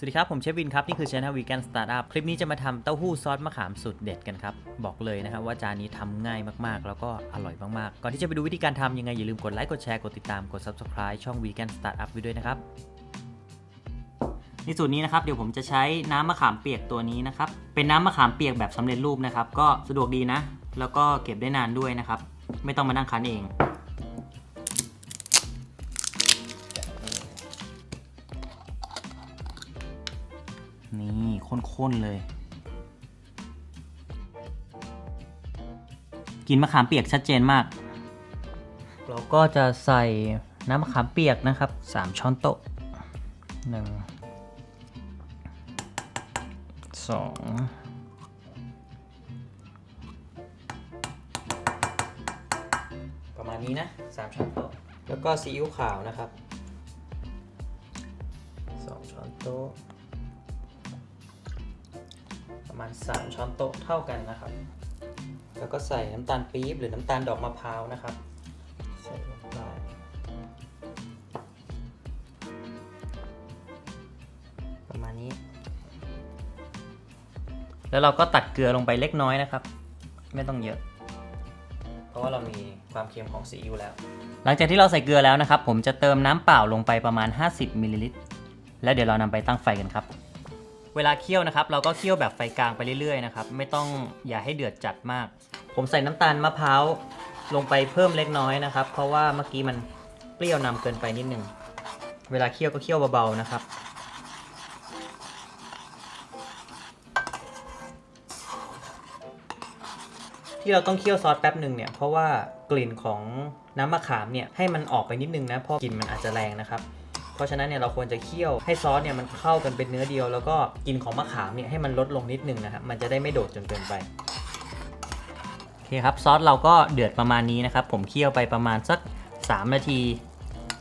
สวัสดีครับ ผมเชฟวินครับ นี่คือช anel Vegan Startup คลิปนี้จะมาทำเต้าหู้ซอสมะขามสุดเด็ดกันครับ บอกเลยนะครับว่าจานนี้ทำง่ายมากๆ แล้วก็อร่อยมากๆ ก่อนที่จะไปดูวิธีการทำยังไง อย่าลืมกดไลค์กดแชร์กดติดตามกด subscribe ช่อง Vegan Startup ไว้ด้วยนะครับ ในสูตรนี้นะครับ เดี๋ยวผมจะใช้น้ำมะขามเปียกตัวนี้นะครับ เป็นน้ำมะขามเปียกแบบสำเร็จรูปนะครับ ก็สะดวกดีนะ แล้วก็เก็บได้นานด้วยนะครับ ไม่ต้องมานั่งคั้นเอง ข้นๆเลย กินมะขามเปียกชัดเจนมาก เราก็จะใส่น้ำมะขามเปียกนะครับ 3 ช้อนโต๊ะ1 2ประมาณนี้นะ3ช้อนโต๊ะแล้วก็ซีอิ๊วขาวนะครับ2ช้อนโต๊ะ ประมาณ 3 ช้อนโต๊ะเท่ากันนะครับ แล้วก็ใส่น้ำตาลปี๊บหรือน้ำตาลดอกมะพร้าวนะครับ ใส่ลงไปประมาณนี้ แล้วเราก็ตัดเกลือลงไปเล็กน้อยนะครับ ไม่ต้องเยอะ เพราะว่าเรามีความเค็มของซีอิ๊วแล้ว หลังจากที่เราใส่เกลือแล้วนะครับ ผมจะเติมน้ำเปล่าลงไปประมาณ 50มิลลิลิตรแล้วเดี๋ยวเรานำไปตั้งไฟกันครับ เวลาเคี่ยวนะครับ เราก็เคี่ยวแบบไฟกลางไปเรื่อยๆนะครับ ไม่ต้องอย่าให้เดือดจัดมาก ผมใส่น้ำตาลมะพร้าวลงไปเพิ่มเล็กน้อยนะครับ เพราะว่าเมื่อกี้มันเปรี้ยวนำเกินไปนิดนึง เวลาเคี่ยวก็เคี่ยวเบาๆนะครับ ที่เราต้องเคี่ยวซอสแป๊บหนึ่งเนี่ย เพราะว่ากลิ่นของน้ำมะขามเนี่ยให้มันออกไปนิดนึงนะ เพราะกลิ่นมันอาจจะแรงนะครับ เพราะฉะนั้นเนี่ยเราควรจะเคี่ยวให้ซอสเนี่ยมันเข้ากันเป็นเนื้อเดียว แล้วก็กลิ่นของมะขามเนี่ยให้มันลดลงนิดนึงนะครับมันจะได้ไม่โดดจนเกินไปโอเคครับซอสเราก็เดือดประมาณนี้นะครับ ผมเคี่ยวไปประมาณสัก 3 นาที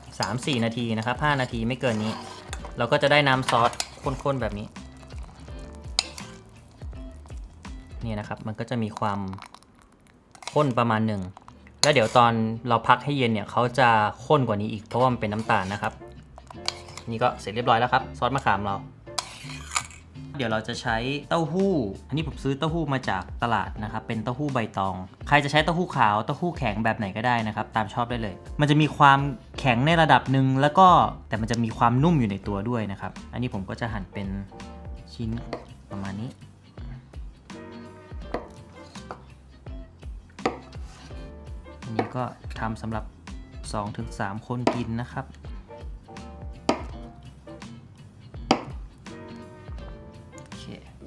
3-4 นาทีนะครับ5นาทีไม่เกินนี้ เราก็จะได้น้ำซอสข้นๆแบบนี้นี่นะครับมันก็จะมีความข้นประมาณหนึ่งแล้วเดี๋ยวตอนเราพักให้เย็นเนี่ยเขาจะข้นกว่านี้อีกเพราะว่ามันเป็นน้ำตาลนะครับ นี่ก็เสร็จเรียบร้อยแล้วครับ ซอสมะขามเรา เดี๋ยวเราจะใช้เต้าหู้ อันนี้ผมซื้อเต้าหู้มาจากตลาดนะครับ เป็นเต้าหู้ใบตอง ใครจะใช้เต้าหู้ขาว เต้าหู้แข็งแบบไหนก็ได้นะครับ ตามชอบได้เลย มันจะมีความแข็งในระดับหนึ่งแล้วก็แต่มันจะมีความนุ่มอยู่ในตัวด้วยนะครับ อันนี้ผมก็จะหั่นเป็นชิ้นประมาณนี้อันนี้ก็ทำสำหรับ 2-3 คนกินนะครับ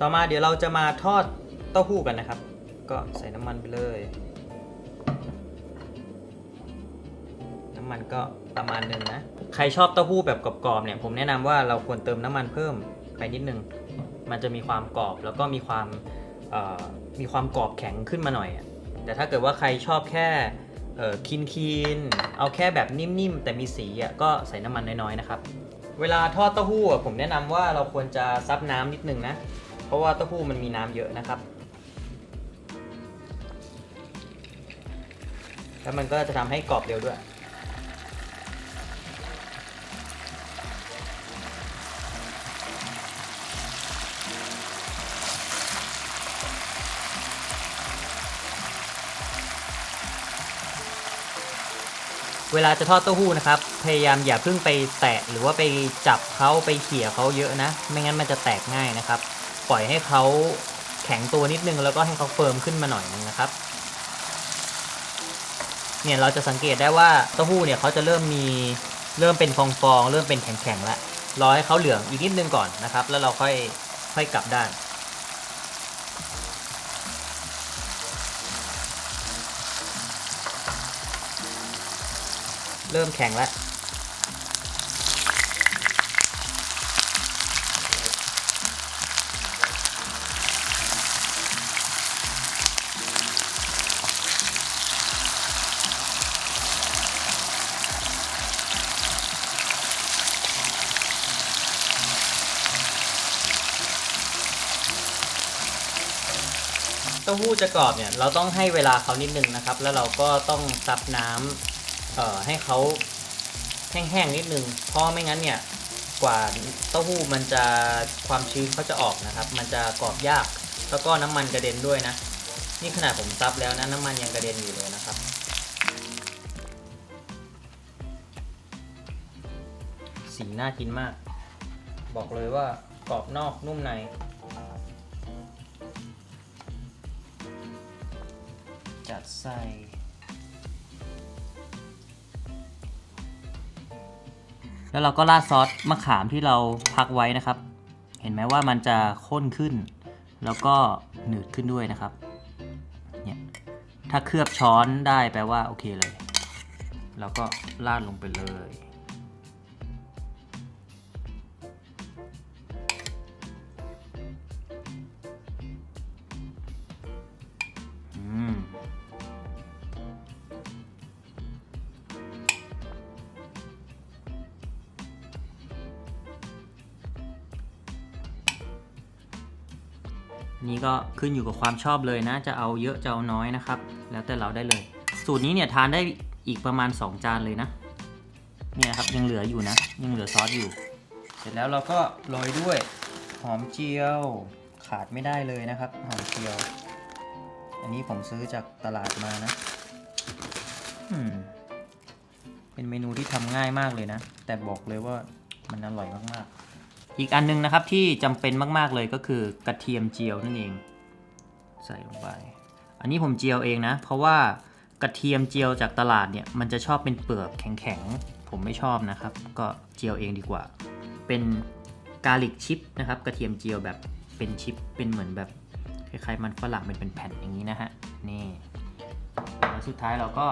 ต่อมาเดี๋ยวเราจะมาทอดเต้าหู้กันนะครับ ก็ใส่น้ำมันไปเลย น้ำมันก็ประมาณหนึ่งนะ ใครชอบเต้าหู้แบบกรอบๆเนี่ย ผมแนะนำว่าเราควรเติมน้ำมันเพิ่มไปนิดนึง มันจะมีความกรอบแล้วก็มีความมีความกรอบแข็งขึ้นมาหน่อย แต่ถ้าเกิดว่าใครชอบแค่คินคีนๆเอาแค่แบบนิ่มๆ แต่มีสีอะก็ใส่น้ำมันน้อยๆนะครับ เวลาทอดเต้าหู้ผมแนะนำว่าเราควรจะซับน้ำนิดนึงนะ เพราะว่าเต้าหู้มันมีน้ำเยอะนะครับ แล้วมันก็จะทำให้กรอบเร็วด้วยเวลาจะทอดเต้าหู้นะครับ พยายามอย่าเพิ่งไปแตะหรือว่าไปจับเขาไปเขี่ยเขาเยอะนะ ไม่งั้นมันจะแตกง่ายนะครับ ปล่อยให้เขาแข็งตัวนิดนึง แล้วก็ให้เขาเฟิร์มขึ้นมาหน่อยนึงนะครับเนี่ยเราจะสังเกตได้ว่าเต้าหู้เนี่ยเขาจะเริ่มมีเริ่มเป็นฟองฟองๆเริ่มเป็นแข็งๆแล้วรอให้เขาเหลืองอีกนิดนึงก่อนนะครับ แล้วเราค่อยค่อยกลับด้าน เริ่มแข็งแล้ว ต้าหู้จะกรอบเนี่ยเราต้องให้เวลาเขานิดนึงนะครับ แล้วเราก็ต้องซับน้ำเอ่อให้เขาแห้งๆนิดนึงเพราะไม่งั้นเนี่ยกว่าเต้าหู้มันจะความชื้นเขาจะออกนะครับ มันจะกรอบยาก แล้วก็น้ำมันกระเด็นด้วยนะ นี่ขนาดผมซับแล้วนะน้ำมันยังกระเด็นอยู่เลยนะครับ สีน่ากินมาก บอกเลยว่ากรอบนอกนุ่มใน ใส่แล้วเราก็ราดซอสมะขามที่เราพักไว้นะครับ เห็นไหมว่ามันจะข้นขึ้น แล้วก็หนืดขึ้นด้วยนะครับ เนี่ย ถ้าเคลือบช้อนได้แปลว่าโอเคเลย แล้วก็ราดลงไปเลย นี่ก็ขึ้นอยู่กับความชอบเลยนะ จะเอาเยอะจะเอาน้อยนะครับ แล้วแต่เราได้เลย สูตรนี้เนี่ยทานได้อีกประมาณ 2 จานเลยนะ เนี่ยครับยังเหลืออยู่นะ ยังเหลือซอสอยู่ เสร็จแล้วเราก็โรยด้วยหอมเจียว ขาดไม่ได้เลยนะครับหอมเจียว อันนี้ผมซื้อจากตลาดมานะอืมเป็นเมนูที่ทำง่ายมากเลยนะ แต่บอกเลยว่ามันอร่อยมากๆ อีกอันนึงนะครับที่จำเป็นมาก ๆเลยก็คือกระเทียมเจียวนั่นเอง ใส่ลงไป อันนี้ผมเจียวเองนะ เพราะว่ากระเทียมเจียวจากตลาดเนี่ยมันจะชอบเป็นเปลือกแข็งๆผมไม่ชอบนะครับ ก็เจียวเองดีกว่า เป็นกาลิกชิปนะครับ กระเทียมเจียวแบบเป็นชิปเป็นเหมือนแบบคล้ายๆมันฝรั่งเป็นเป็นแผ่นอย่างนี้นะฮะนี่แล้วสุดท้ายเราก็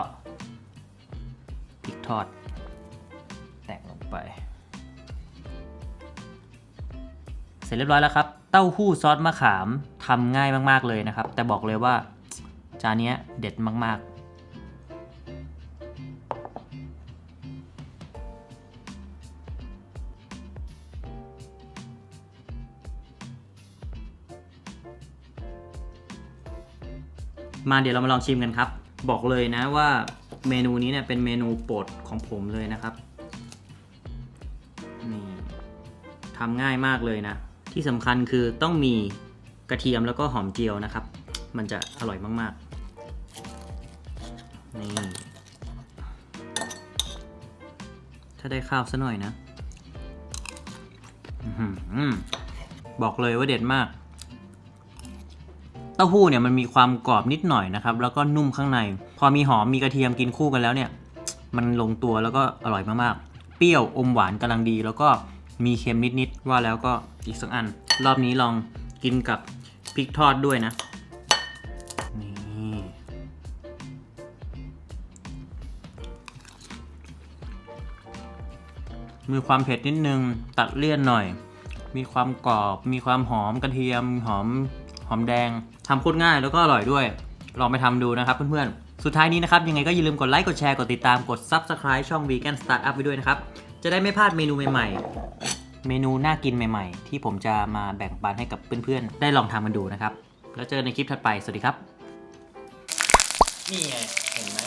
พริกทอด แตกลงไป เสร็จเรียบร้อยแล้วครับ เต้าหู้ซอสมะขามทำง่ายมากๆเลยนะครับ แต่บอกเลยว่าจานนี้เด็ดมากๆมาเดี๋ยวเรามาลองชิมกันครับ บอกเลยนะว่าเมนูนี้เนี่ยเป็นเมนูโปรดของผมเลยนะครับ นี่ทำง่ายมากเลยนะ ที่สำคัญคือต้องมีกระเทียมแล้วก็หอมเจียวนะครับ มันจะอร่อยมากๆ นี่ ถ้าได้ข้าวซะหน่อยนะอือหือบอกเลยว่าเด็ดมาก เต้าหู้เนี่ยมันมีความกรอบนิดหน่อยนะครับ แล้วก็นุ่มข้างใน พอมีหอมมีกระเทียมกินคู่กันแล้วเนี่ย มันลงตัวแล้วก็อร่อยมากๆ เปรี้ยวอมหวานกำลังดีแล้วก็ มีเค็มนิดๆว่าแล้วก็อีกสักอัน รอบนี้ลองกินกับพริกทอดด้วยนะ นี่ มีความเผ็ดนิดนึง ตัดเลี่ยนหน่อย มีความกรอบ มีความหอมกระเทียม หอมหอมแดงทำโคตรง่ายแล้วก็อร่อยด้วย ลองไปทำดูนะครับเพื่อนๆ สุดท้ายนี้นะครับ ยังไงก็อย่าลืมกดไลค์ กดแชร์ กดติดตาม กด Subscribe ช่อง Vegan Startup ไว้ด้วยนะครับ จะได้ไม่พลาดเมนูใหม่ๆ เมนูน่ากินใหม่ ๆ ที่ผมจะมาแบ่งปันให้กับเพื่อนๆ ได้ลองทำกันดูนะครับ แล้วเจอกันในคลิปถัดไป สวัสดีครับ นี่ไงเห็นไหม